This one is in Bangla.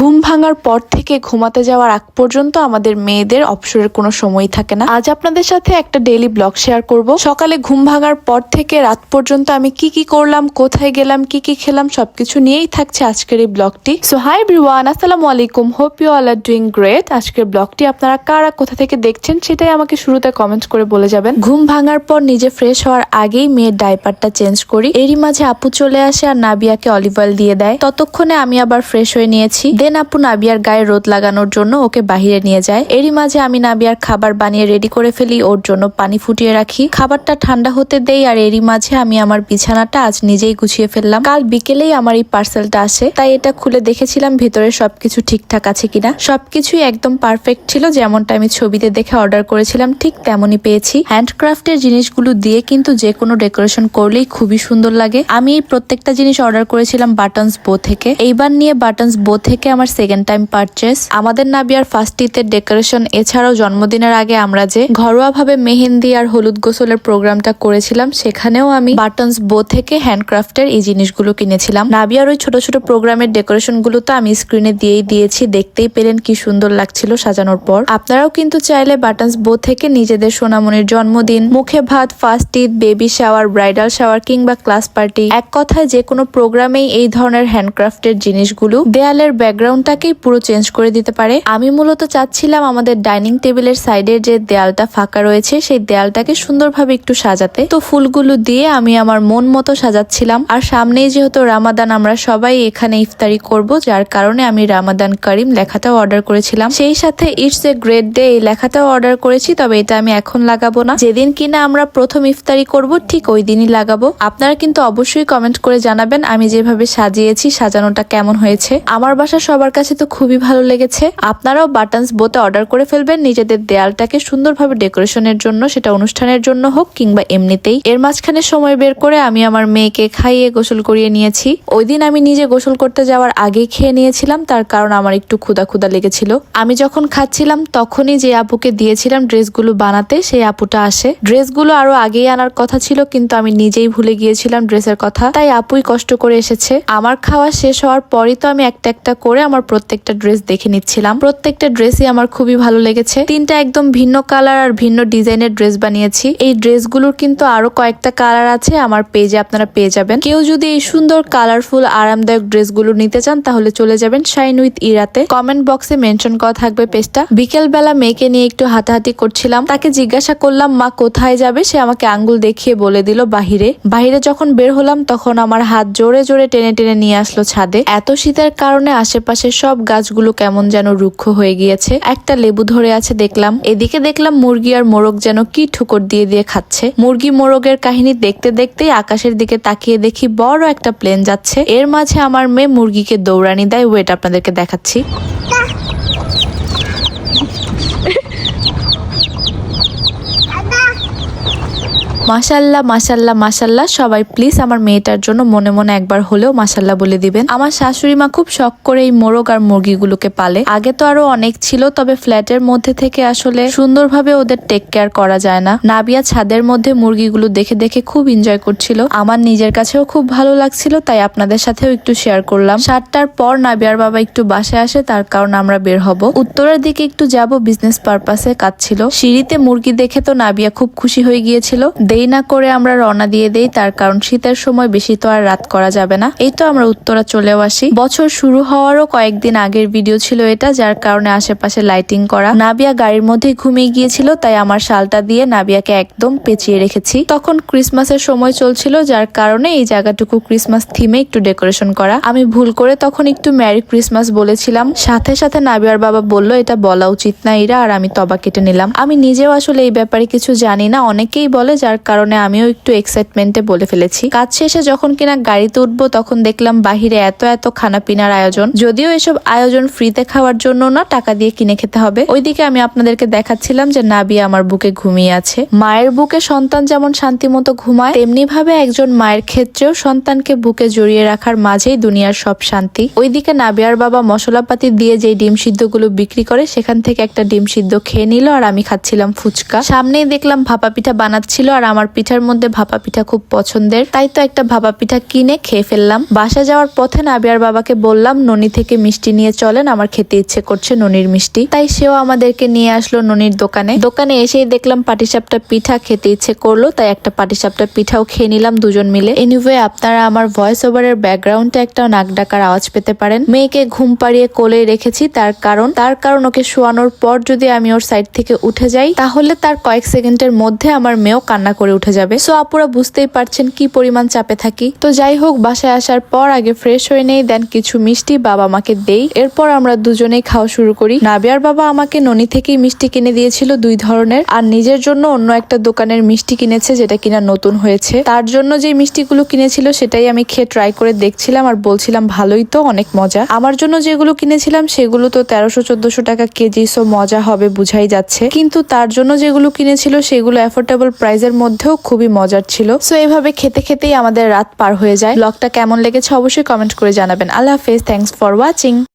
ঘুম ভাঙার পর থেকে ঘুমাতে যাওয়ার আগ পর্যন্ত আমাদের মেয়েদের অবসরের কোনো সময় থাকে না। আজ আপনাদের সাথে একটা ডেইলি ব্লগ শেয়ার করব। সকালে ঘুম ভাঙার পর থেকে রাত পর্যন্ত আমি কি কি করলাম, কোথায় গেলাম, কি কি খেলাম, সবকিছু নিয়েই থাকছে আজকের এই ব্লগটি সো হাই এভরিওয়ান আসসালামু আলাইকুম। Hope you all are doing great আজকের ব্লগটি আপনারা কারা কোথা থেকে দেখছেন সেটাই আমাকে শুরুতে কমেন্ট করে বলে যাবেন। ঘুম ভাঙার পর নিজে ফ্রেশ হওয়ার আগেই মেয়ের ডাইপারটা চেঞ্জ করি। এরই মাঝে আপু চলে আসে আর নাবিয়াকে অলিভ অয়েল দিয়ে দেয়। ততক্ষণে আমি আবার ফ্রেশ হয়ে নিয়েছি। দেন আপু নাবিয়ার গায়ে রোদ লাগানোর জন্য ওকে বাহিরে নিয়ে যায়। এরই মাঝে আমি নাবিয়ার খাবার বানিয়ে রেডি করে ফেলি, ওর জন্য পানি ফুটিয়ে রাখি। খাবারটা ঠান্ডা হতে দেই আর এরই মাঝে আমি আমার বিছানাটা আজ নিজেই গুছিয়ে ফেললাম। কাল বিকেলেই আমার এই পার্সেলটা আসে, তাই এটা খুলে দেখেছিলাম ভেতরে সবকিছু ঠিকঠাক আছে কিনা। সবকিছুই একদম পারফেক্ট ছিল, যেমনটা আমি ছবিতে দেখে অর্ডার করেছিলাম, ঠিক তেমনই পেয়েছি। হ্যান্ডক্রাফটের জিনিসগুলো দিয়ে কিন্তু যে কোনো ডেকোরেশন করলেই খুবই সুন্দর লাগে। আমি এই প্রত্যেকটা জিনিস অর্ডার করেছিলাম বাটনস বো থেকে। এইবার নিয়ে বাটনস বো থেকে আমার সেকেন্ড টাইম পারচেস আমাদের নাবিয়ার ফার্স্ট ইতের ডেকোরেশন এছাড়াও জন্মদিনের আগে আমরা যে ঘরোয়াভাবে মেহেন্দি আর হলুদ গোসলের প্রোগ্রামটা করেছিলাম, সেখানেও আমি বাটনস বো থেকে হ্যান্ডক্রাফটের এই জিনিসগুলো কিনেছিলাম। নাবিয়ার ওই ছোট ছোট প্রোগ্রামের ডেকোরেশনগুলো তো আমি স্ক্রিনে দিয়েই দিয়েছি, দেখতেই পেলেন কি সুন্দর লাগছিল সাজানোর পর। আপনারাও কিন্তু চাইলে বাটনস বো থেকে নিজেদের সোনামনির জন্মদিন, মুখে ভাত first Eid baby shower bridal shower কিংবা ক্লাস পার্টি এক কথায় যে কোনো প্রোগ্রামেই এই ধরনের হ্যান্ডক্রাফটের জিনিসগুলো দেয়ালের ব্যাকগ্রাউন্ডটাকেই পুরো চেঞ্জ করে দিতে পারে। আমি মূলত চাচ্ছিলাম আমাদের ডাইনিং টেবিলের সাইডের যে দেয়ালটা ফাঁকা রয়েছে, সেই দেয়ালটাকে সুন্দরভাবে একটু সাজাতে। তো ফুলগুলো দিয়ে আমি আমার মন মতো সাজাচ্ছিলাম। আর সামনেই যেহেতু রামাদান, আমরা সবাই এখানে ইফতারি করব, যার কারণে আমি রামাদান করিম লেখাটাও অর্ডার করেছিলাম। সেই সাথে ইটস এ গ্রেট ডে এই লেখাটাও অর্ডার করেছি, তবে এটা আমি এখন লাগাবো না। যেদিন কিনা আমরা প্রথম ইফতারি করব, ঠিক ওই দিনই লাগাবো। আপনারা কিন্তু অবশ্যই কমেন্ট করে জানাবেন, আমি যেভাবে সাজিয়েছি, সাজানোটা কেমন হয়েছে। আমার বাসা সবার কাছে তো খুবই ভালো লেগেছে। আপনারাও বাটনস বোতে অর্ডার করে ফেলবেন, নিজেদের দেয়ালটাকে সুন্দরভাবে ডেকোরেশনের জন্য, সেটা অনুষ্ঠানের জন্য হোক কিংবা এমনিতেই। এর মাঝখানে সময় বের করে আমি আমার মেয়েকে খাইয়ে গোসল করিয়ে নিয়েছি। ওই দিন আমি নিজে গোসল করতে যাওয়ার আগেই খেয়ে নিয়েছিলাম, তার কারণ আমার একটু ক্ষুদা ক্ষুদা লেগেছিল। আমি যখন খাচ্ছিলাম, তখনই যে আপুকে দিয়েছিলাম ড্রেসগুলো বানাতে, সেই আপুটা আসে। ড্রেসগুলো আরও আগেই আনার কথা ছিল, কিন্তু আমি নিজেই ভুলে গিয়েছিলাম ড্রেসের কথা। তাই আপুই কষ্ট করে এসেছে। আমার খাওয়া শেষ হওয়ার পরই তো আমি একটা একটা করে আমার প্রত্যেকটা ড্রেস দেখে নিচ্ছিলাম। প্রত্যেকটা ড্রেসই আমার খুবই ভালো লেগেছে। তিনটা একদম ভিন্ন কালার আর ভিন্ন ডিজাইনের ড্রেস বানিয়েছি। এই ড্রেসগুলোর কিন্তু আরও কয়েকটা কালার আছে আমার পেজে আপনারা পেয়ে যাবেন। কেউ যদি এই সুন্দর কালারফুল আরামদায়ক ড্রেসগুলো নিতে চান, তাহলে চলে যাবেন শাইন উইথ ইরাতে কমেন্ট বক্সে মেনশন করা থাকবে পেজটা বিকেল বেলা মেয়েকে নিয়ে একটু হাতাহাতি করছিলাম। তাকে জিজ্ঞাসা করলাম, মা, কোথায় যাবে? সে আমাকে আঙ্গুল দেখিয়ে বলে দিল, বাহিরে। বাহিরে যখন বের হলাম, তখন আমার হাত জোরে জোরে টেনে টেনে নিয়ে আসলো ছাদে। এত শীতের কারণে আশেপাশে সব গাছগুলো কেমন যেন রুক্ষ হয়ে গিয়েছে। একটা লেবু ধরে আছে দেখলাম। এদিকে দেখলাম মুরগি আর মোরগ যেন কি ঠুকর দিয়ে দিয়ে খাচ্ছে। মুরগি মোরগের কাহিনী দেখতে দেখতেই আকাশের দিকে তাকিয়ে দেখি বড় একটা প্লেন যাচ্ছে। এর মাঝে আমার মেয়ে মুরগিকে দৌড়ানি দেয়। ওয়েট, আপনাদেরকে দেখাচ্ছি। মাসাল্লাহ মাসাল্লাহ মাসাল্লাহ সবাই প্লিজ আমার মেয়েটার জন্য মনে মনে একবার হলেও মাসাল্লাহ বলে দিবেন। আমার শাশুড়ি মা খুব শখ করে এই মোরগ আর মুরগিগুলোকে পালে। আগে তো আরও অনেক ছিল, তবে ফ্ল্যাটের মধ্যে থেকে আসলে সুন্দরভাবে ওদের টেক কেয়ার করা যায় না। নাবিয়া ছাদের মধ্যে মুরগিগুলো দেখে দেখে খুব এনজয় করছিল। আমার নিজের কাছেও খুব ভালো লাগছিল, তাই আপনাদের সাথেও একটু শেয়ার করলাম। সাতটার পর নাবিয়ার বাবা একটু বাসায় আসে, তার কারণ আমরা বের হব। উত্তরের দিকে একটু যাব বিজনেস পারপাসে কাজ ছিল। সিঁড়িতে মুরগি দেখে তো নাবিয়া খুব খুশি হয়ে গিয়েছিল। দেই না করে আমরা রওনা দিয়ে দেই, তার কারণ শীতের সময় বেশি তো আর রাত করা যাবে না। এই তো আমরা উত্তরা চলেও আসি। বছর শুরু হওয়ারও কয়েকদিন আগের ভিডিও ছিল এটা, যার কারণে আশেপাশে লাইটিং করা। নাবিয়া গাড়ির মধ্যে ঘুমিয়ে গিয়েছিল, তাই আমার শালটা দিয়ে নাবিয়াকে একদম পেঁচিয়ে রেখেছি। তখন ক্রিসমাসের সময় চলছিল, যার কারণে এই জায়গাটুকু ক্রিসমাস থিমে একটু ডেকোরেশন করা। আমি ভুল করে তখন একটু ম্যারি ক্রিসমাস বলেছিলাম। সাথে সাথে নাবিয়ার বাবা বলল, এটা বলা উচিত না এরা আর আমি তবা কেটে নিলাম। আমি নিজেও আসলে এই ব্যাপারে কিছু জানি না, অনেকেই বলে, যার কারণে আমিও একটু এক্সাইটমেন্টে বলে ফেলেছি। কাজ শেষে যখন কিনা গাড়িতে উঠবো, তখন দেখলাম বাহিরে এত এত খানা পিনার আয়োজন। যদিও এসব আয়োজন ফ্রিতে খাওয়ার জন্য না, টাকা দিয়ে কিনে খেতে হবে। ওইদিকে আমি আপনাদেরকে দেখাচ্ছিলাম যে নাবিয়া আমার বুকে ঘুমিয়ে আছে। মায়ের বুকে সন্তান যেমন শান্তি মতো ঘুমায় তেমনি ভাবে একজন মায়ের ক্ষেত্রেও সন্তানকে বুকে জড়িয়ে রাখার মাঝেই দুনিয়ার সব শান্তি। ওইদিকে নাবিয়ার বাবা মশলাপাতি দিয়ে যে ডিম সিদ্ধগুলো বিক্রি করে, সেখান থেকে একটা ডিম সিদ্ধ খেয়ে নিল আর আমি খাচ্ছিলাম ফুচকা। সামনেই দেখলাম ভাপা পিঠা বানাচ্ছিল আর আমার পিঠার মধ্যে ভাপা পিঠা খুব পছন্দের। তাই তো একটা ভাপা পিঠা কিনে খেয়ে ফেললাম। বাসা যাওয়ার পথে নাবিয়ার বাবাকে বললাম, ননি থেকে মিষ্টি নিয়ে চলেন, আমার খেতে ইচ্ছে করছে ননির মিষ্টি। তাই সেও আমাদেরকে নিয়ে আসলো ননির দোকানে। দোকানে এসেই দেখলাম পাটিসাপটা পিঠা খেতে ইচ্ছে করল, তাই একটা পাটিসাপটা পিঠাও খেয়ে নিলাম দুজন মিলে। এনিওয়ে আপনারা আমার ভয়েস ওভারের ব্যাকগ্রাউন্ডে একটা নাক ডাকার আওয়াজ পেতে পারেন। মেয়েকে ঘুম পাড়িয়ে কোলে রেখেছি তার কারণ তার কারণ ওকে শোয়ানোর পর যদি আমি ওর সাইড থেকে উঠে যাই, তাহলে তার কয়েক সেকেন্ডের মধ্যে আমার মেয়েও কান্না করে উঠে যাবে। সো আপুরা বুঝতেই পারছেন কি পরিমাণ চাপে থাকি। তো যাই হোক, বাসায় আসার পর আগে ফ্রেশ হয়ে নেই দেন কিছু মিষ্টি বাবা মাকে দেই। এরপর আমরা দুজনেই খাওয়া শুরু করি। নাবিয়ার বাবা আমাকে ননি থেকেই মিষ্টি কিনে দিয়েছিল দুই ধরনের। আর নিজের জন্য অন্য একটা দোকানের মিষ্টি কিনেছে যেটা কিনা নতুন হয়েছে। তার জন্য যে মিষ্টিগুলো কিনেছিল সেটাই আমি খেয়ে ট্রাই করে দেখছিলাম আর বলছিলাম, ভালোই তো, অনেক মজা। আমার জন্য যেগুলো কিনেছিলাম সেগুলো তো তেরোশো, চোদ্দশো টাকা কেজি, সো মজা হবে, বুঝাই যাচ্ছে। কিন্তু তার জন্য যেগুলো কিনেছিল সেগুলো অ্যাফোর্ডেবল প্রাইসের মধ্যেও খুবই মজার ছিল। সো এভাবে খেতে খেতেই আমাদের রাত পার হয়ে যায়। ব্লগটা কেমন লেগেছে অবশ্যই কমেন্ট করে জানাবেন। আল্লাহ হাফেজ। Thanks for watching